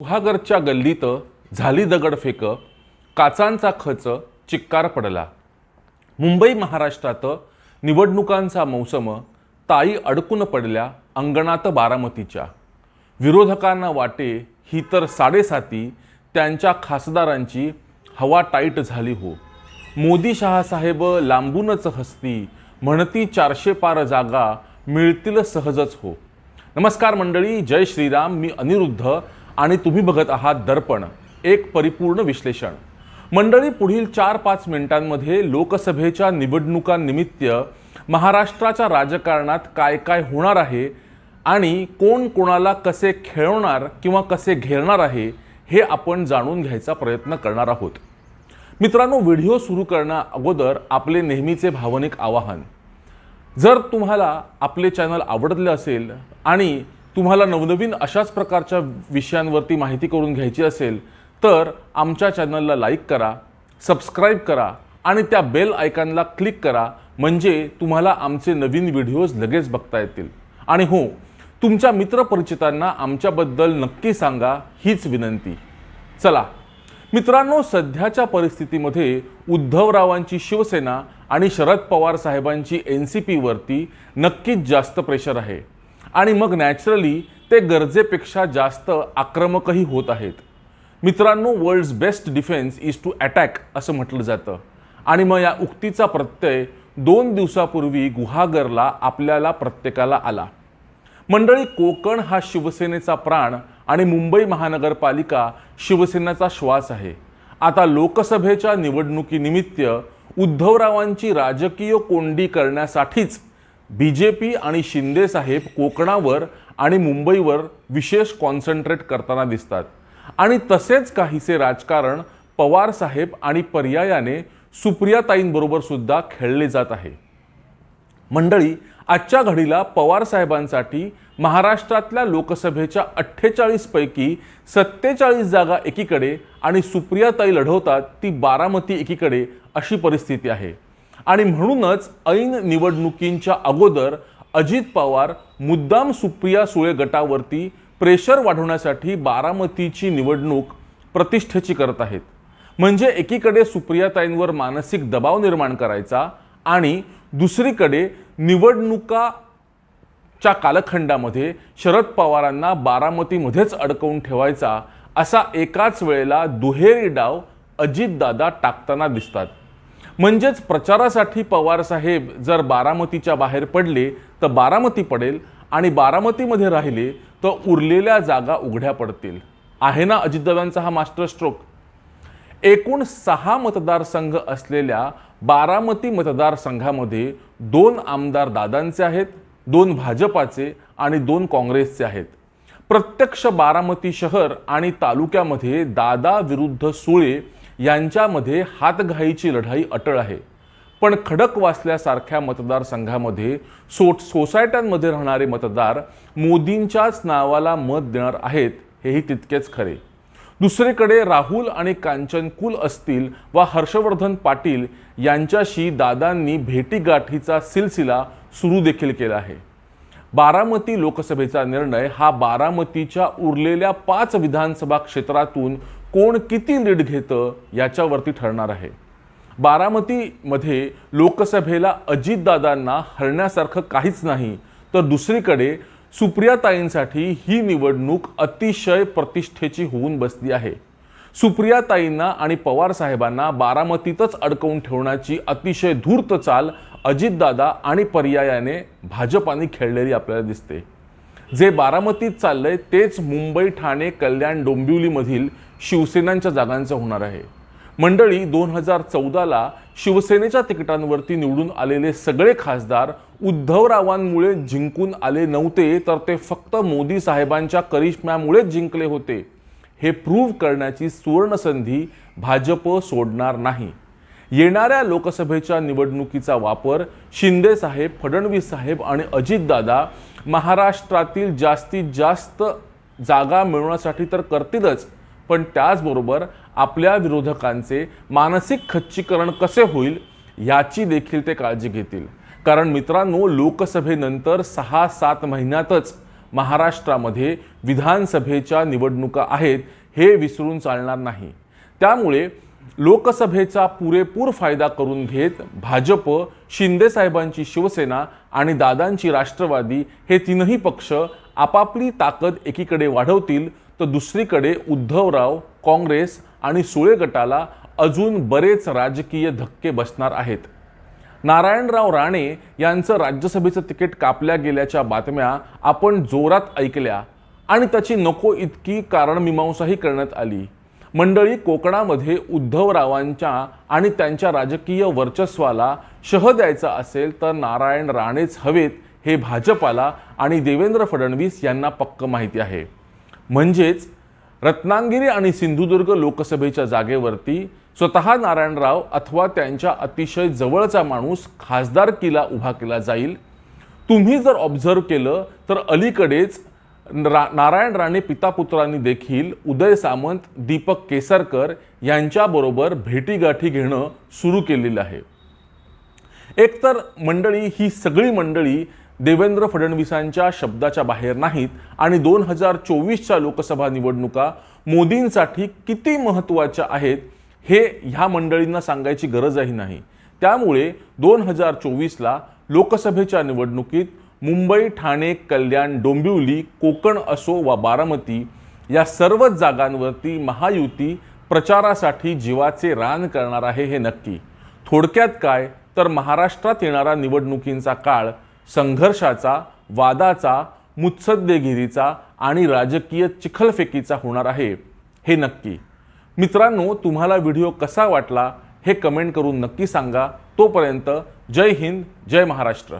गुहागरच्या गल्लीत झाली दगडफेक काचांचा खच चिक्कार पडला. मुंबई महाराष्ट्रात निवडणुकांचा मौसम ताई अडकून पडल्या अंगणात बारामतीच्या. विरोधकांना वाटे ही तर साडेसाती त्यांच्या खासदारांची हवा टाईट झाली हो. मोदी शहासाहेब लांबूनच हसती म्हणती चारशे पार जागा मिळतील सहजच हो. नमस्कार मंडळी जय श्रीराम मी अनिरुद्ध. आणि तुम्ही बघत आहात दर्पण एक परिपूर्ण विश्लेषण. मंडळी पुढील चार पाच मिनिटांमध्ये लोकसभेच्या निवडणुकांनिमित्त महाराष्ट्राच्या राजकारणात काय काय होणार आहे आणि कोण कोणाला कसे खेळवणार किंवा कसे घेरणार आहे हे आपण जाणून घ्यायचा प्रयत्न करणार आहोत. मित्रांनो व्हिडिओ सुरू करण्या अगोदर आपले नेहमीचे भावनिक आवाहन. जर तुम्हाला आपले चॅनल आवडले असेल आणि तुम्हाला नवनवीन अशाच प्रकारच्या विषयांवरती माहिती करून घ्यायची असेल तर आमच्या चॅनलला लाईक करा सबस्क्राईब करा आणि त्या बेल आयकॉनला क्लिक करा म्हणजे तुम्हाला आमचे नवीन व्हिडिओज लगेच बघता येतील. आणि हो तुमच्या मित्रपरिचितांना आमच्याबद्दल नक्की सांगा हीच विनंती. चला मित्रांनो सध्याच्या परिस्थितीमध्ये उद्धवरावांची शिवसेना आणि शरद पवार साहेबांची एन सी पीवरती नक्कीच जास्त प्रेशर आहे. आणि मग नॅचरली ते गरजेपेक्षा जास्त आक्रमकही होत आहेत. मित्रांनो world's best defence is to attack असं म्हटलं जातं. आणि मग या उक्तीचा प्रत्यय दोन दिवसापूर्वी गुहागरला आपल्याला प्रत्येकाला आला. मंडळी कोकण हा शिवसेनेचा प्राण आणि मुंबई महानगरपालिका शिवसेनेचा श्वास आहे. आता लोकसभेच्या निवडणुकीनिमित्त उद्धवरावांची राजकीय कोंडी करण्यासाठीच बी जे पी आणि शिंदे साहेब कोकणावर आणि मुंबईवर विशेष कॉन्सन्ट्रेट करताना दिसतात. आणि तसेच काहीसे राजकारण पवार साहेब आणि पर्यायाने सुप्रियाताईंबरोबर सुद्धा खेळले जात आहे. मंडळी आजच्या घडीला पवार साहेबांसाठी महाराष्ट्रातल्या लोकसभेच्या अठ्ठेचाळीसपैकी सत्तेचाळीस जागा एकीकडे आणि सुप्रियाताई लढवतात ती बारामती एकीकडे अशी परिस्थिती आहे. आणि म्हणूनच ऐन निवडणुकींच्या अगोदर अजित पवार मुद्दाम सुप्रिया सुळे गटावरती प्रेशर वाढवण्यासाठी बारामतीची निवडणूक प्रतिष्ठेची करत आहेत. म्हणजे एकीकडे सुप्रियाताईंवर मानसिक दबाव निर्माण करायचा आणि दुसरीकडे निवडणुका च्या कालखंडामध्ये शरद पवारांना बारामतीमध्येच अडकवून ठेवायचा असा एकाच वेळेला दुहेरी डाव अजितदादा टाकताना दिसतात. म्हणजेच प्रचारासाठी पवारसाहेब जर बारामतीच्या बाहेर पडले तर बारामती पडेल आणि बारामतीमध्ये राहिले तर उरलेल्या जागा उघड्या पडतील. आहे ना अजितदादांचा हा मास्टर स्ट्रोक? एकूण सहा मतदारसंघ असलेल्या बारामती मतदारसंघामध्ये दोन आमदार दादांचे आहेत दोन भाजपाचे आणि दोन काँग्रेसचे आहेत. प्रत्यक्ष बारामती शहर आणि तालुक्यामध्ये दादा विरुद्ध सुळे यांच्यामध्ये हातघाईची लढाई अटळ आहे. पण खडक वाचल्यासारख्या मतदारसंघामध्ये सोट सोसायट्यांमध्ये राहणारे मतदार मोदींच्याच नावाला मत देणार आहेत हेही तितकेच खरे. दुसरीकडे राहुल आणि कांचन कुल असतील वा हर्षवर्धन पाटील यांच्याशी दादांनी भेटीगाठीचा सिलसिला सुरू देखील केला आहे. बारामती लोकसभेचा निर्णय हा बारामतीच्या उरलेल्या पाच विधानसभा क्षेत्रातून कोण किती लीड घेतं याच्यावरती ठरणार आहे. बारामतीमध्ये लोकसभेला अजितदादांना हरण्यासारखं काहीच नाही तर दुसरीकडे सुप्रियाताईंसाठी ही निवडणूक अतिशय प्रतिष्ठेची होऊन बसली आहे. सुप्रियाताईंना आणि पवार साहेबांना बारामतीतच अडकवून ठेवण्याची अतिशय धूर्त चाल अजितदादा आणि पर्यायाने भाजपाने खेळलेली आपल्याला दिसते. जे बारामतीत चाललंय तेच मुंबई ठाणे कल्याण डोंबिवलीमधील शिवसेनांच्या जागांचं होणार आहे. मंडळी दोन हजार चौदाला शिवसेनेच्या तिकिटांवरती निवडून आलेले सगळे खासदार उद्धवरावांमुळे जिंकून आले नव्हते तर ते फक्त मोदी साहेबांच्या करिश्म्यामुळेच जिंकले होते. हे प्रूव्ह करण्याची सुवर्णसंधी भाजप सोडणार नाही. येणाऱ्या लोकसभेच्या निवडणुकीचा वापर शिंदे साहेब फडणवीस साहेब आणि अजितदादा महाराष्ट्रातील जास्तीत जास्त जागा मिळवण्यासाठी तर करतीलच. पण त्याचबरोबर आपल्या विरोधकांचे मानसिक खच्चीकरण कसे होईल याची देखील ते काळजी घेतील. कारण मित्रांनो लोकसभेनंतर सहा सात महिन्यातच महाराष्ट्रामध्ये विधानसभेच्या निवडणुका आहेत हे विसरून चालणार नाही. त्यामुळे लोकसभेचा पुरेपूर फायदा करून घेत भाजप शिंदेसाहेबांची शिवसेना आणि दादांची राष्ट्रवादी हे तीनही पक्ष आपापली ताकद एकीकडे वाढवतील तर दुसरीकडे उद्धवराव काँग्रेस आणि सुळे गटाला अजून बरेच राजकीय धक्के बसणार आहेत. नारायणराव राणे यांचं राज्यसभेचं तिकीट कापल्या गेल्याच्या बातम्या आपण जोरात ऐकल्या आणि त्याची नको इतकी कारणमीमांसाही करण्यात आली. मंडळी कोकणामध्ये उद्धवरावांच्या आणि त्यांच्या राजकीय वर्चस्वाला शह द्यायचा असेल तर नारायण राणेच हवेत हे भाजपाला आणि देवेंद्र फडणवीस यांना पक्क माहिती आहे. म्हणजेच रत्नागिरी आणि सिंधुदुर्ग लोकसभेच्या जागेवरती स्वतः नारायणराव अथवा त्यांच्या अतिशय जवळचा माणूस खासदारकीला उभा केला जाईल. तुम्ही जर ऑब्झर्व केलं तर अलीकडेच रा नारायण राणे पितापुत्रांनी देखील उदय सामंत दीपक केसरकर यांच्याबरोबर भेटीगाठी घेणं सुरू केलेलं आहे. एकतर मंडळी ही सगळी मंडळी देवेंद्र फडणवीसांच्या शब्दाच्या बाहेर नाहीत आणि दोन हजार चोवीसच्या लोकसभा निवडणुका मोदींसाठी किती महत्त्वाच्या आहेत हे ह्या मंडळींना सांगायची गरजही नाही. त्यामुळे दोन हजार चोवीसला लोकसभेच्या निवडणुकीत मुंबई ठाणे कल्याण डोंबिवली कोकण असो वा बारामती या सर्वच जागांवरती महायुती प्रचारासाठी जीवाचे रान करणार आहे हे नक्की. थोडक्यात काय? तर महाराष्ट्रात येणारा निवडणुकींचा काळ संघर्षाचा वादाचा मुत्सद्देगिरीचा आणि राजकीय चिखलफेकीचा होणार आहे हे नक्की. मित्रांनो तुम्हाला व्हिडिओ कसा वाटला हे कमेंट करून नक्की सांगा. तोपर्यंत जय हिंद जय महाराष्ट्र.